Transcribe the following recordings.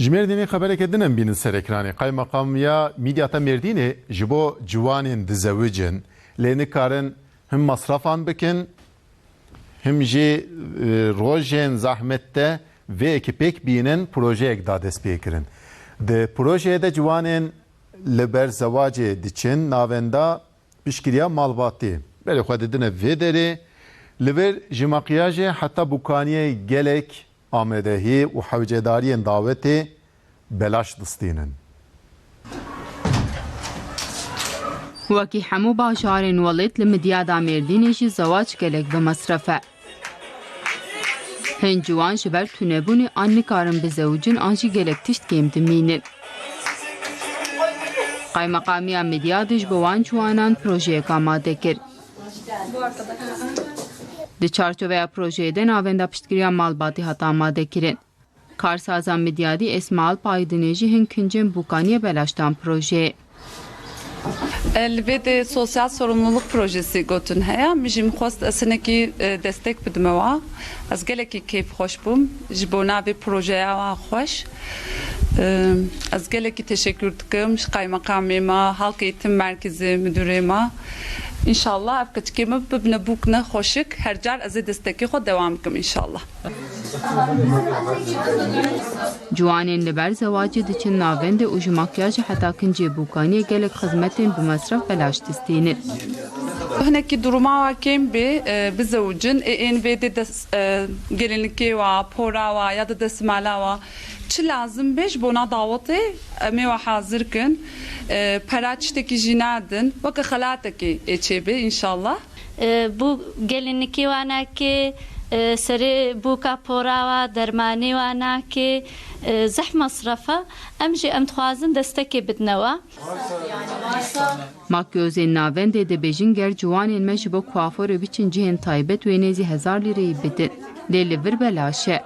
Ji Mêrdînê xebereke din em bînin ser ekranê. Kaymakamiya Midyata Mêrdînê ji bo ciwanên dizewicin lê nikarin him masrafan bikin him jî e, rojên zahmette vê ekipêk bînin projeyek da dest pê de ciwanên li ber zewacê diçin navenda piştgiriya malbatî. Berê xwe didine vê derê li vir ji bûkaniyê gelek amedehî û hewcedariyên dawetê belaş distînin. وەکی هەموو باژارên وەڵێت لە مدیادا مێردینێکی زەواج gelek bi mesref e. Hin ciwan ji ber tunebûnê an nikarin bizewicin an jî gelek tişt kêm dimînin. Qaymeqamiya Midya dij bi wan ciwanan projeyek amade kir. Di çarçoveya projeyê de navenda piştgiriya malbatî hata amade kirin. Karsazan Midyadî Esmail Paydinê jî hin kincên bûkaniye belaştan projeyê. Elbette sosyal sorumluluk projesi gotun heye. Mijim xost esineki e, destek bidime wa. Ez gelekî keyf hoş bûm. Ji bo navê projeya wa xweş. E, Ez gelekî teşekkür kaymakamê me, halk eğitim merkezi müdürê انشاءالله اف کچکی ما ببنه بوکنه خوشک هر جار از دستکی خود دوام کم انشاءالله جوانین لبر زواج دچن ناوند و جماکیاج حتا کنجی بوکانی گلک خدمتین بمصرف بلاش تستینید e, bizewicin ê ên vê de des- e, gelinlikê wa, pora wa ya da desmala wa çi lazim bê ji bona dawetê em ê wa hazir kin. E, Pera tiştekî jî nadin. Weke xelatekê سەرێ بووکە پۆراوە دەرمانێوە ناکێ زەح مەصرفە ئەمژی ئەم خوازن دەستەکێ بدنەوە ماکۆزên navendê de bêjin ger ciwanên me ji bo kuaförê biçin cihên taybet wênê zî hezar lîreyî bidin lê li vir belaşe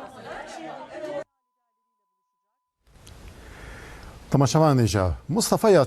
تماشاوانێژە مستەفەیە